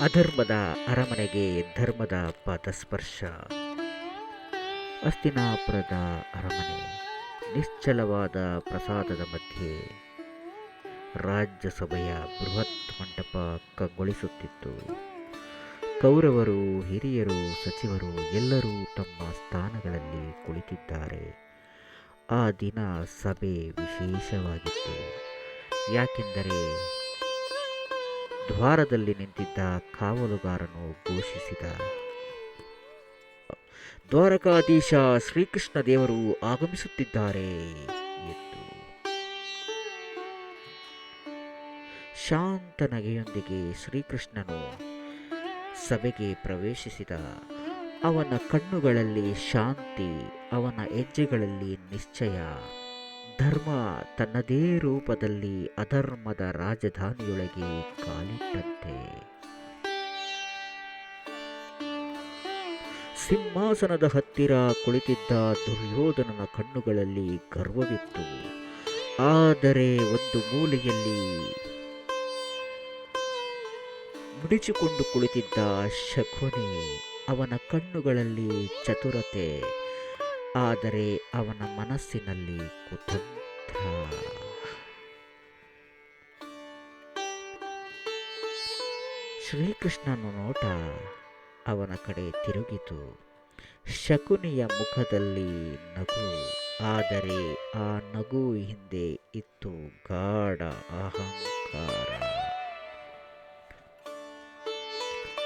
ಅಧರ್ಮದ ಅರಮನೆಗೆ ಧರ್ಮದ ಪದಸ್ಪರ್ಶ. ಅಸ್ತಿನಾಪುರದ ಅರಮನೆ, ನಿಶ್ಚಲವಾದ ಪ್ರಸಾದದ ಮಧ್ಯೆ ರಾಜ್ಯಸಭೆಯ ಬೃಹತ್ ಮಂಟಪ ಕಂಗೊಳಿಸುತ್ತಿತ್ತು. ಕೌರವರು, ಹಿರಿಯರು, ಸಚಿವರು ಎಲ್ಲರೂ ತಮ್ಮ ಸ್ಥಾನಗಳಲ್ಲಿ ಕುಳಿತಿದ್ದಾರೆ. ಆ ದಿನ ಸಭೆ ವಿಶೇಷವಾಗಿತ್ತು. ಯಾಕೆಂದರೆ ದ್ವಾರದಲ್ಲಿ ನಿಂತಿದ್ದ ಕಾವಲುಗಾರನು ಘೋಷಿಸಿದ, ದ್ವಾರಕಾಧೀಶ ಶ್ರೀಕೃಷ್ಣ ದೇವರು ಆಗಮಿಸುತ್ತಿದ್ದಾರೆ ಎಂದು. ಶಾಂತ ನಗೆಯೊಂದಿಗೆ ಶ್ರೀಕೃಷ್ಣನು ಸಭೆಗೆ ಪ್ರವೇಶಿಸಿದ, ಅವನ ಕಣ್ಣುಗಳಲ್ಲಿ ಶಾಂತಿ, ಅವನ ಹೆಜ್ಜೆಗಳಲ್ಲಿ ನಿಶ್ಚಯ. ಧರ್ಮ ತನ್ನದೇ ರೂಪದಲ್ಲಿ ಅಧರ್ಮದ ರಾಜಧಾನಿಯೊಳಗೆ ಕಾಲಿಟ್ಟಂತೆ. ಸಿಂಹಾಸನದ ಹತ್ತಿರ ಕುಳಿತಿದ್ದ ದುರ್ಯೋಧನನ ಕಣ್ಣುಗಳಲ್ಲಿ ಗರ್ವವಿತ್ತು. ಆದರೆ ಒಂದು ಮೂಲೆಯಲ್ಲಿ ಮುಡಿಚಿಕೊಂಡು ಕುಳಿತಿದ್ದ ಶಕುನಿ ಅವನ ಕಣ್ಣುಗಳಲ್ಲಿ ಚತುರತೆ. ಆದರೆ ಅವನ ಮನಸ್ಸಿನಲ್ಲಿ ಕುತಂತ್ರ ಶ್ರೀಕೃಷ್ಣನ ನೋಟ ಅವನ ಕಡೆ ತಿರುಗಿತು. ಶಕುನಿಯ ಮುಖದಲ್ಲಿ ನಗು. ಆದರೆ ಆ ನಗು ಹಿಂದೆ ಇತ್ತು ಗಾಢ ಅಹಂಕಾರ.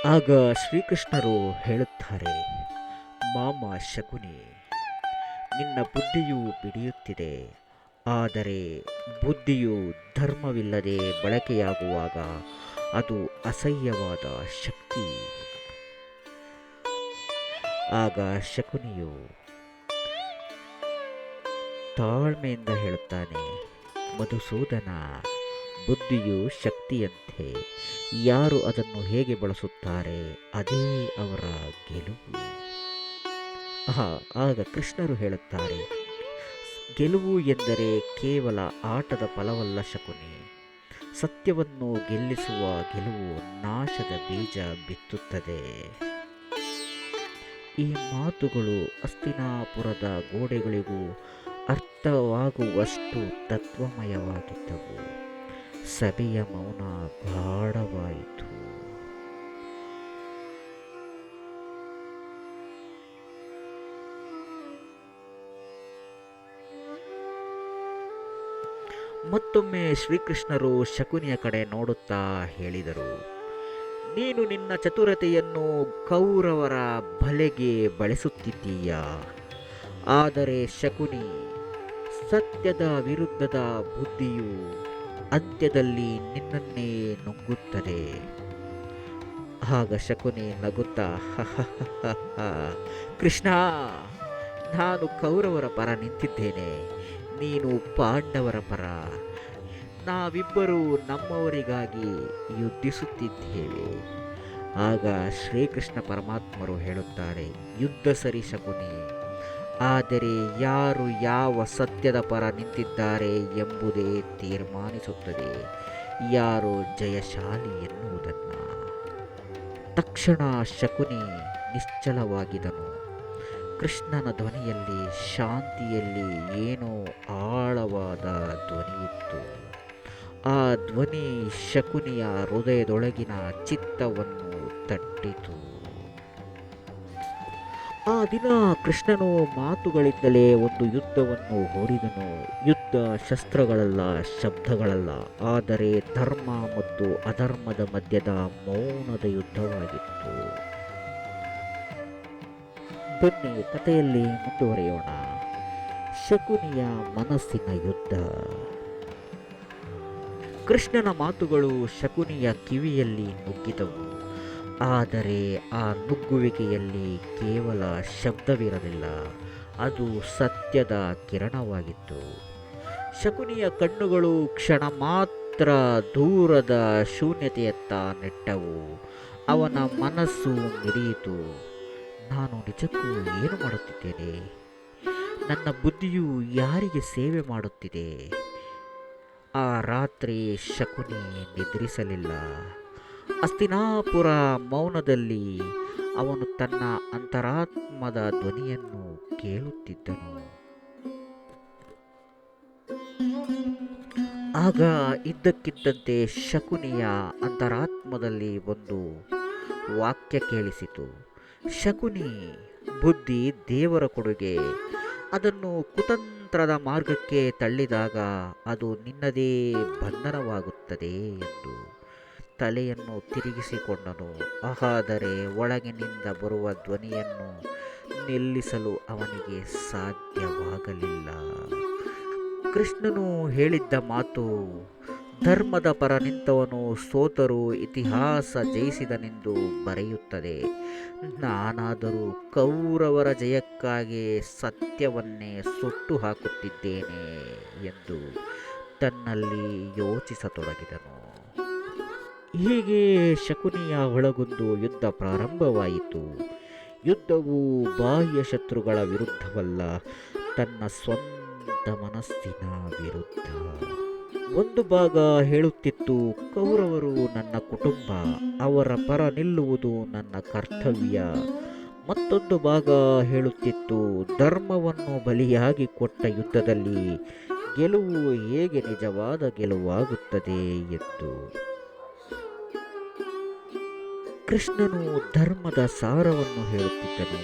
ಆಗ ಶ್ರೀಕೃಷ್ಣರು ಹೇಳುತ್ತಾರೆ, ಮಾಮ ಶಕುನಿ ನಿನ್ನ ಬುದ್ಧಿಯು ಬಿಡಿಯುತ್ತಿದೆ. ಆದರೆ ಬುದ್ಧಿಯು ಧರ್ಮವಿಲ್ಲದೆ ಬಳಕೆಯಾಗುವಾಗ ಅದು ಅಸಹ್ಯವಾದ ಶಕ್ತಿ. ಆಗ ಶಕುನಿಯು ತಾಳ್ಮೆಯಿಂದ ಹೇಳುತ್ತಾನೆ, ಮಧುಸೂದನ, ಬುದ್ಧಿಯು ಶಕ್ತಿಯಂತೆ. ಯಾರು ಅದನ್ನು ಹೇಗೆ ಬಳಸುತ್ತಾರೆ, ಅದೇ ಅವರ ಗೆಲುವು. ಆಗ ಕೃಷ್ಣರು ಹೇಳುತ್ತಾರೆ, ಗೆಲುವು ಎಂದರೆ ಕೇವಲ ಆಟದ ಫಲವಲ್ಲ ಶಕುನಿ. ಸತ್ಯವನ್ನು ಗೆಲ್ಲಿಸುವ ಗೆಲುವು ನಾಶದ ಬೀಜ ಬಿತ್ತುತ್ತದೆ. ಈ ಮಾತುಗಳು ಅಸ್ತಿನಾಪುರದ ಗೋಡೆಗಳಿಗೂ ಅರ್ಥವಾಗುವಷ್ಟು ತತ್ವಮಯವಾಗಿದ್ದವು. ಸಭೆಯ ಮೌನ ಗಾಢವಾಯಿತು. ಮತ್ತೊಮ್ಮೆ ಶ್ರೀಕೃಷ್ಣರು ಶಕುನಿಯ ಕಡೆ ನೋಡುತ್ತಾ ಹೇಳಿದರು, ನೀನು ನಿನ್ನ ಚತುರತೆಯನ್ನು ಕೌರವರ ಬಲೆಗೆ ಬಳಸುತ್ತಿದ್ದೀಯ. ಆದರೆ ಶಕುನಿ, ಸತ್ಯದ ವಿರುದ್ಧದ ಬುದ್ಧಿಯು ಅಂತ್ಯದಲ್ಲಿ ನಿನ್ನನ್ನೇ ನುಂಗುತ್ತದೆ. ಆಗ ಶಕುನಿ ನಗುತ್ತಾ ಕೃಷ್ಣ, ನಾನು ಕೌರವರ ಪರ ನಿಂತಿದ್ದೇನೆ. ನೀನು ಪಾಂಡವರ ಪರ. ನಾವಿಬ್ಬರು ನಮ್ಮವರಿಗಾಗಿ ಯುದ್ಧಿಸುತ್ತಿದ್ದೇವೆ. ಆಗ ಶ್ರೀಕೃಷ್ಣ ಪರಮಾತ್ಮರು ಹೇಳುತ್ತಾರೆ, ಯುದ್ಧ ಸರಿ ಶಕುನಿ. ಆದರೆ ಯಾರು ಯಾವ ಸತ್ಯದ ಪರ ನಿಂತಿದ್ದಾರೆ ಎಂಬುದೇ ತೀರ್ಮಾನಿಸುತ್ತದೆ. ಯಾರು ಜಯಶಾಲಿ ಎನ್ನುವುದನ್ನು. ತಕ್ಷಣ ಶಕುನಿ ನಿಶ್ಚಲವಾಗಿದನು. ಕೃಷ್ಣನ ಧ್ವನಿಯಲ್ಲಿ, ಶಾಂತಿಯಲ್ಲಿ ಏನೋ ಆಳವಾದ ಧ್ವನಿಯಿತ್ತು ಆ ಧ್ವನಿ ಶಕುನಿಯ ಹೃದಯದೊಳಗಿನ ಚಿತ್ತವನ್ನು ತಟ್ಟಿತು. ಆ ದಿನ ಕೃಷ್ಣನು ಮಾತುಗಳಿಂದಲೇ ಒಂದು ಯುದ್ಧವನ್ನು ಹೊರಿದನು. ಯುದ್ಧ ಶಸ್ತ್ರಗಳಲ್ಲ, ಶಬ್ದಗಳಲ್ಲ, ಆದರೆ ಧರ್ಮ ಮತ್ತು ಅಧರ್ಮದ ಮಧ್ಯದ ಮೌನದ ಯುದ್ಧವಾಗಿತ್ತು. ಬನ್ನಿ ಕಥೆಯಲ್ಲಿ ಮುಂದುವರಿಯೋಣ. ಶಕುನಿಯ ಮನಸ್ಸಿನ ಯುದ್ಧ. ಕೃಷ್ಣನ ಮಾತುಗಳು ಶಕುನಿಯ ಕಿವಿಯಲ್ಲಿ ನುಗ್ಗಿದವು. ಆದರೆ ಆ ನುಗ್ಗುವಿಕೆಯಲ್ಲಿ ಕೇವಲ ಶಬ್ದವಿರಲಿಲ್ಲ. ಅದು ಸತ್ಯದ ಕಿರಣವಾಗಿತ್ತು. ಶಕುನಿಯ ಕಣ್ಣುಗಳು ಕ್ಷಣ ಮಾತ್ರ ದೂರದ ಶೂನ್ಯತೆಯತ್ತ ನೆಟ್ಟವು. ಅವನ ಮನಸ್ಸು ಮಿಡಿಯಿತು. ನಾನು ನಿಜಕ್ಕೂ ಏನು ಮಾಡುತ್ತಿದ್ದೇನೆ? ನನ್ನ ಬುದ್ಧಿಯು ಯಾರಿಗೆ ಸೇವೆ ಮಾಡುತ್ತಿದೆ? ಆ ರಾತ್ರಿ ಶಕುನಿ ನಿದ್ರಿಸಲಿಲ್ಲ. ಅಸ್ತಿನಾಪುರ ಮೌನದಲ್ಲಿ ಅವನು ತನ್ನ ಅಂತರಾತ್ಮದ ಧ್ವನಿಯನ್ನು ಕೇಳುತ್ತಿದ್ದನು. ಆಗ ಇದ್ದಕ್ಕಿದ್ದಂತೆ ಶಕುನಿಯ ಅಂತರಾತ್ಮದಲ್ಲಿ ಒಂದು ವಾಕ್ಯ ಕೇಳಿಸಿತು. ಶಕುನಿ ಬುದ್ಧಿ ದೇವರ ಕೊಡುಗೆ. ಅದನ್ನು ಕುತಂತ್ರದ ಮಾರ್ಗಕ್ಕೆ ತಳ್ಳಿದಾಗ ಅದು ನಿನ್ನದೇ ಬಂಧನವಾಗುತ್ತದೆ ಎಂದು ತಲೆಯನ್ನು ತಿರುಗಿಸಿಕೊಂಡನು. ಆದರೆ ಒಳಗಿನಿಂದ ಬರುವ ಧ್ವನಿಯನ್ನು ನಿಲ್ಲಿಸಲು ಅವನಿಗೆ ಸಾಧ್ಯವಾಗಲಿಲ್ಲ. ಕೃಷ್ಣನು ಹೇಳಿದ್ದ ಮಾತು ಧರ್ಮದ ಪರ ನಿಂತವನು ಸೋತರು ಇತಿಹಾಸ ಜಯಿಸಿದನೆಂದು ಬರೆಯುತ್ತದೆ. ನಾನಾದರೂ ಕೌರವರ ಜಯಕ್ಕಾಗಿ ಸತ್ಯವನ್ನೇ ಸುಟ್ಟು ಹಾಕುತ್ತಿದ್ದೇನೆ ಎಂದು ತನ್ನಲ್ಲಿ ಯೋಚಿಸತೊಡಗಿದನು. ಹೀಗೆ ಶಕುನಿಯ ಒಳಗೊಂದು ಯುದ್ಧ ಪ್ರಾರಂಭವಾಯಿತು. ಯುದ್ಧವು ಬಾಹ್ಯ ಶತ್ರುಗಳ ವಿರುದ್ಧವಲ್ಲ, ತನ್ನ ಸ್ವಂತ ಮನಸ್ಸಿನ ವಿರುದ್ಧ. ಒಂದು ಭಾಗ ಹೇಳುತ್ತಿತ್ತು, ಕೌರವರು ನನ್ನ ಕುಟುಂಬ, ಅವರ ಪರ ನಿಲ್ಲುವುದು ನನ್ನ ಕರ್ತವ್ಯ. ಮತ್ತೊಂದು ಭಾಗ ಹೇಳುತ್ತಿತ್ತು, ಧರ್ಮವನ್ನು ಬಲಿಯಾಗಿ ಕೊಟ್ಟ ಯುದ್ಧದಲ್ಲಿ ಗೆಲುವು ಹೇಗೆ ನಿಜವಾದ ಗೆಲುವಾಗುತ್ತದೆ? ಎಂದು. ಕೃಷ್ಣನು ಧರ್ಮದ ಸಾರವನ್ನು ಹೇಳುತ್ತಿದ್ದನು,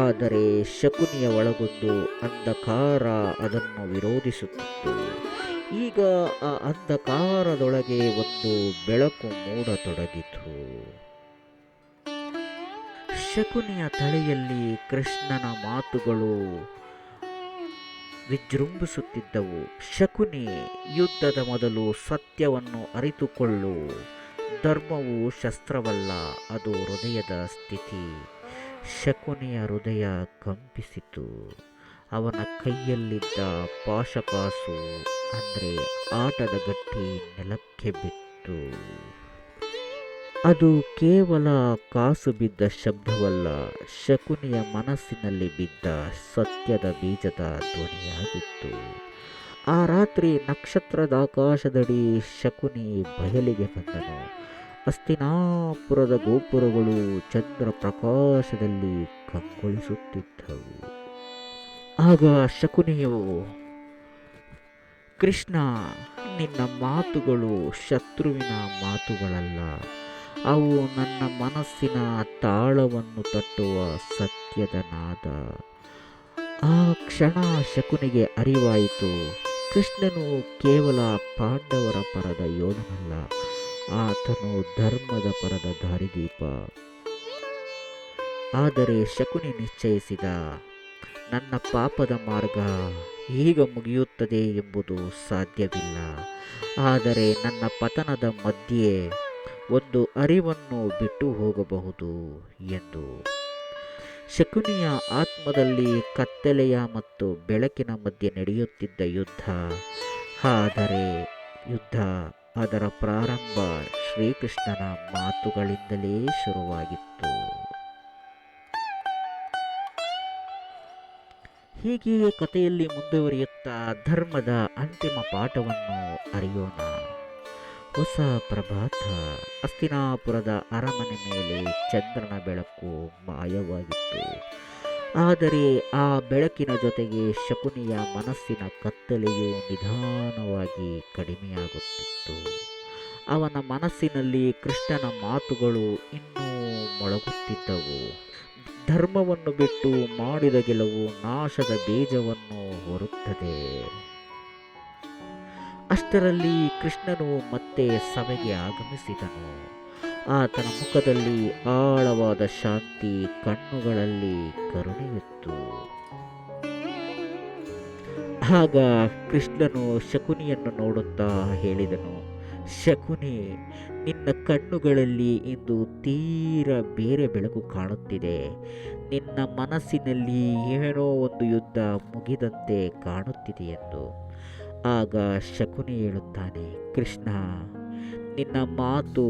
ಆದರೆ ಶಕುನಿಯ ಒಳಗೊಂದು ಅಂಧಕಾರ ಅದನ್ನು ವಿರೋಧಿಸುತ್ತಿತ್ತು. ಈಗ, ಆ ಅಂಧಕಾರದೊಳಗೆ ಒಂದು ಬೆಳಕು ಮೂಡತೊಡಗಿತು. ಶಕುನಿಯ ತಲೆಯಲ್ಲಿ ಕೃಷ್ಣನ ಮಾತುಗಳು ವಿಜೃಂಭಿಸುತ್ತಿದ್ದವು. ಶಕುನಿ, ಯುದ್ಧದ ಮೊದಲು ಸತ್ಯವನ್ನು ಅರಿತುಕೊಳ್ಳು. ಧರ್ಮವು ಶಸ್ತ್ರವಲ್ಲ, ಅದು ಹೃದಯದ ಸ್ಥಿತಿ. ಶಕುನಿಯ ಹೃದಯ ಕಂಪಿಸಿತು. ಅವನ ಕೈಯಲ್ಲಿದ್ದ ಪಾಶಕಾಸು ಅಂದರೆ ಆಟದ ಗಟ್ಟಿ ನೆಲಕ್ಕೆ ಬಿತ್ತು. ಅದು ಕೇವಲ ಕಾಸು ಬಿದ್ದ ಶಬ್ದವಲ್ಲ, ಶಕುನಿಯ ಮನಸ್ಸಿನಲ್ಲಿ ಬಿದ್ದ ಸತ್ಯದ ಬೀಜದ ಧ್ವನಿಯಾಗಿತ್ತು. ಆ ರಾತ್ರಿ ನಕ್ಷತ್ರದ ಆಕಾಶದಡಿ ಶಕುನಿ ಬಯಲಿಗೆ ಬಂದನು. ಅಸ್ತಿನಾಪುರದ ಗೋಪುರಗಳು ಚಂದ್ರ ಪ್ರಕಾಶದಲ್ಲಿ ಕಂಗೊಳಿಸುತ್ತಿದ್ದವು. ಆಗ ಶಕುನಿಯು ಕೃಷ್ಣ, ನಿನ್ನ ಮಾತುಗಳು ಶತ್ರುವಿನ ಮಾತುಗಳಲ್ಲ. ಅವು ನನ್ನ ಮನಸ್ಸಿನ ತಾಳವನ್ನು ತಟ್ಟುವ ಸತ್ಯದ ನಾದ ಆ ಕ್ಷಣ ಶಕುನಿಗೆ ಅರಿವಾಯಿತು. ಕೃಷ್ಣನು ಕೇವಲ ಪಾಂಡವರ ಪರದ ಯೋಧನಲ್ಲ, ಆತನು ಧರ್ಮದ ಪರದ ದಾರಿದೀಪ. ಆದರೆ ಶಕುನಿ ನಿಶ್ಚಯಿಸಿದ, ನನ್ನ ಪಾಪದ ಮಾರ್ಗ ಈಗ ಮುಗಿಯುತ್ತದೆ ಎಂಬುದು ಸಾಧ್ಯವಿಲ್ಲ. ಆದರೆ ನನ್ನ ಪತನದ ಮಧ್ಯೆ ಒಂದು ಅರಿವನ್ನು ಬಿಟ್ಟು ಹೋಗಬಹುದು ಎಂದು. ಶಕುನಿಯ ಆತ್ಮದಲ್ಲಿ ಕತ್ತಲೆಯ ಮತ್ತು ಬೆಳಕಿನ ಮಧ್ಯೆ ನಡೆಯುತ್ತಿದ್ದ ಯುದ್ಧ. ಆದರೆ ಯುದ್ಧ ಅದರ ಪ್ರಾರಂಭ ಶ್ರೀಕೃಷ್ಣನ ಮಾತುಗಳಿಂದಲೇ ಶುರುವಾಗಿತ್ತು. ಹೀಗೆಯೇ ಕಥೆಯಲ್ಲಿ ಮುಂದುವರಿಯುತ್ತಾ ಧರ್ಮದ ಅಂತಿಮ ಪಾಠವನ್ನು ಅರಿಯೋಣ. ಹೊಸ ಪ್ರಭಾತ, ಅಸ್ತಿನಾಪುರದ ಅರಮನೆ ಮೇಲೆ ಚಂದ್ರನ ಬೆಳಕು ಮಾಯವಾಗಿತ್ತು. ಆದರೆ ಆ ಬೆಳಕಿನ ಜೊತೆಗೆ ಶಕುನಿಯ ಮನಸ್ಸಿನ ಕತ್ತಲೆಯು ನಿಧಾನವಾಗಿ ಕಡಿಮೆಯಾಗುತ್ತಿತ್ತು. ಅವನ ಮನಸ್ಸಿನಲ್ಲಿ ಕೃಷ್ಣನ ಮಾತುಗಳು ಇನ್ನೂ ಮೊಳಗುತ್ತಿದ್ದವು. ಧರ್ಮವನ್ನು ಬಿಟ್ಟು ಮಾಡಿದ ಗೆಲುವು ನಾಶದ ಬೀಜವನ್ನು ಹೊರುತ್ತದೆ. ಅಷ್ಟರಲ್ಲಿ ಕೃಷ್ಣನು ಮತ್ತೆ ಸಭೆಗೆ ಆಗಮಿಸಿದನು. ಆತನ ಮುಖದಲ್ಲಿ ಆಳವಾದ ಶಾಂತಿ ಕಣ್ಣುಗಳಲ್ಲಿ ಕರುಣೆಯಿತ್ತು. ಆಗ ಕೃಷ್ಣನು ಶಕುನಿಯನ್ನು ನೋಡುತ್ತಾ ಹೇಳಿದನು ಶಕುನಿ, ನಿನ್ನ ಕಣ್ಣುಗಳಲ್ಲಿ ಇಂದು ತೀರ ಬೇರೆ ಬೆಳಕು ಕಾಣುತ್ತಿದೆ. ನಿನ್ನ ಮನಸ್ಸಿನಲ್ಲಿ ಏನೋ ಒಂದು ಯುದ್ಧ ಮುಗಿದಂತೆ ಕಾಣುತ್ತಿದೆ ಎಂದು. ಆಗ ಶಕುನಿ ಹೇಳುತ್ತಾನೆ, ಕೃಷ್ಣ, ನಿನ್ನ ಮಾತು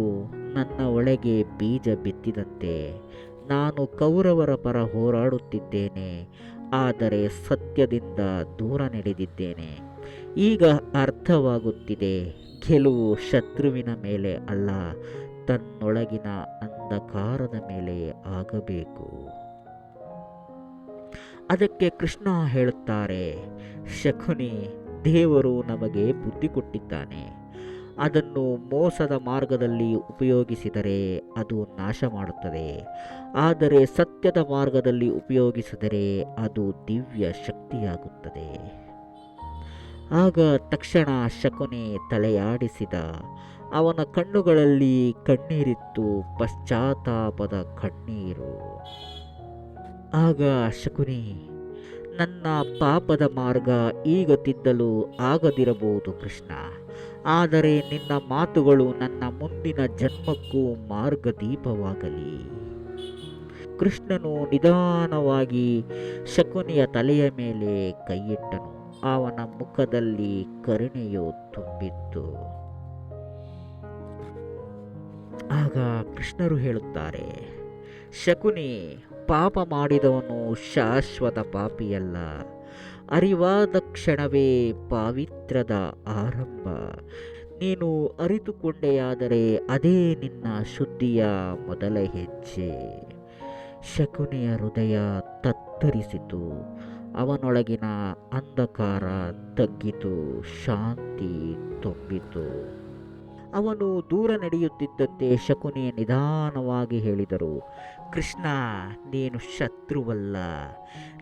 ನನ್ನ ಒಳಗೆ ಬೀಜ ಬಿತ್ತಿದಂತೆ. ನಾನು ಕೌರವರ ಪರ ಹೋರಾಡುತ್ತಿದ್ದೇನೆ, ಆದರೆ ಸತ್ಯದಿಂದ ದೂರ ನಡೆದಿದ್ದೇನೆ. ಈಗ ಅರ್ಥವಾಗುತ್ತಿದೆ, ಕೆಲವು ಶತ್ರುವಿನ ಮೇಲೆ ಅಲ್ಲ, ತನ್ನೊಳಗಿನ ಅಂಧಕಾರದ ಮೇಲೆ ಆಗಬೇಕು. ಅದಕ್ಕೆ ಕೃಷ್ಣ ಹೇಳುತ್ತಾರೆ, ಶಕುನಿ, ದೇವರು ನಮಗೆ ಬುದ್ಧಿ ಕೊಟ್ಟಿದ್ದಾನೆ. ಅದನ್ನು ಮೋಸದ ಮಾರ್ಗದಲ್ಲಿ ಉಪಯೋಗಿಸಿದರೆ ಅದು ನಾಶ ಮಾಡುತ್ತದೆ. ಆದರೆ ಸತ್ಯದ ಮಾರ್ಗದಲ್ಲಿ ಉಪಯೋಗಿಸಿದರೆ ಅದು ದಿವ್ಯ ಶಕ್ತಿಯಾಗುತ್ತದೆ. ಆಗ ತಕ್ಷಣ ಶಕುನಿ ತಲೆಯಾಡಿಸಿದ. ಅವನ ಕಣ್ಣುಗಳಲ್ಲಿ ಕಣ್ಣೀರಿತ್ತು ಪಶ್ಚಾತ್ತಾಪದ ಕಣ್ಣೀರು. ಆಗ ಶಕುನಿ, ನನ್ನ ಪಾಪದ ಮಾರ್ಗ ಈಗ ತಿದ್ದಲು ಆಗದಿರಬಹುದು ಕೃಷ್ಣ. ಆದರೆ ನಿನ್ನ ಮಾತುಗಳು ನನ್ನ ಮುಂದಿನ ಜನ್ಮಕ್ಕೂ ಮಾರ್ಗದೀಪವಾಗಲಿ. ಕೃಷ್ಣನು ನಿಧಾನವಾಗಿ ಶಕುನಿಯ ತಲೆಯ ಮೇಲೆ ಕೈಯಿಟ್ಟನು. ಅವನ ಮುಖದಲ್ಲಿ ಕರುಣೆಯು ತುಂಬಿತ್ತು. ಆಗ ಕೃಷ್ಣರು ಹೇಳುತ್ತಾರೆ, ಶಕುನಿ, ಪಾಪ ಮಾಡಿದವನು ಶಾಶ್ವತ ಪಾಪಿಯಲ್ಲ. ಅರಿವಾದ ಕ್ಷಣವೇ ಪಾವಿತ್ರದ ಆರಂಭ. ನೀನು ಅರಿತುಕೊಂಡೆಯಾದರೆ ಅದೇ ನಿನ್ನ ಶುದ್ಧಿಯ ಮೊದಲ ಹೆಜ್ಜೆ. ಶಕುನಿಯ ಹೃದಯ ತತ್ತರಿಸಿತು. ಅವನೊಳಗಿನ ಅಂಧಕಾರ ತಗ್ಗಿತು, ಶಾಂತಿ ತುಂಬಿತು. ಅವನು ದೂರ ನಡೆಯುತ್ತಿದ್ದಂತೆ ಶಕುನಿ ನಿಧಾನವಾಗಿ ಹೇಳಿದರು, ಕೃಷ್ಣ, ನೀನು ಶತ್ರುವಲ್ಲ,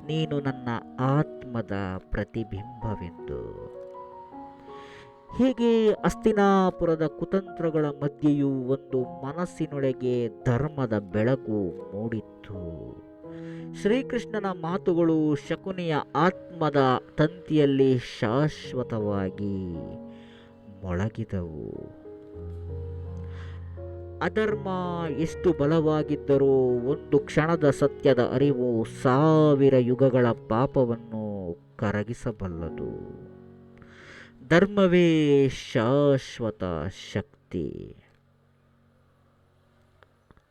ನೀನು ನನ್ನ ಆತ್ಮದ ಪ್ರತಿಬಿಂಬವೆಂದು. ಹೀಗೆ ಅಸ್ತಿನಾಪುರದ ಕುತಂತ್ರಗಳ ಮಧ್ಯೆಯೂ ಒಂದು ಮನಸ್ಸಿನೊಳಗೆ ಧರ್ಮದ ಬೆಳಕು ಮೂಡಿತ್ತು. ಶ್ರೀಕೃಷ್ಣನ ಮಾತುಗಳು ಶಕುನಿಯ ಆತ್ಮದ ತಂತಿಯಲ್ಲಿ ಶಾಶ್ವತವಾಗಿ ಮೊಳಗಿದವು. ಅಧರ್ಮ ಎಷ್ಟು ಬಲವಾಗಿದ್ದರೂ ಒಂದು ಕ್ಷಣದ ಸತ್ಯದ ಅರಿವು ಸಾವಿರ ಯುಗಗಳ ಪಾಪವನ್ನು ಕರಗಿಸಬಲ್ಲದು. ಧರ್ಮವೇ ಶಾಶ್ವತ ಶಕ್ತಿ.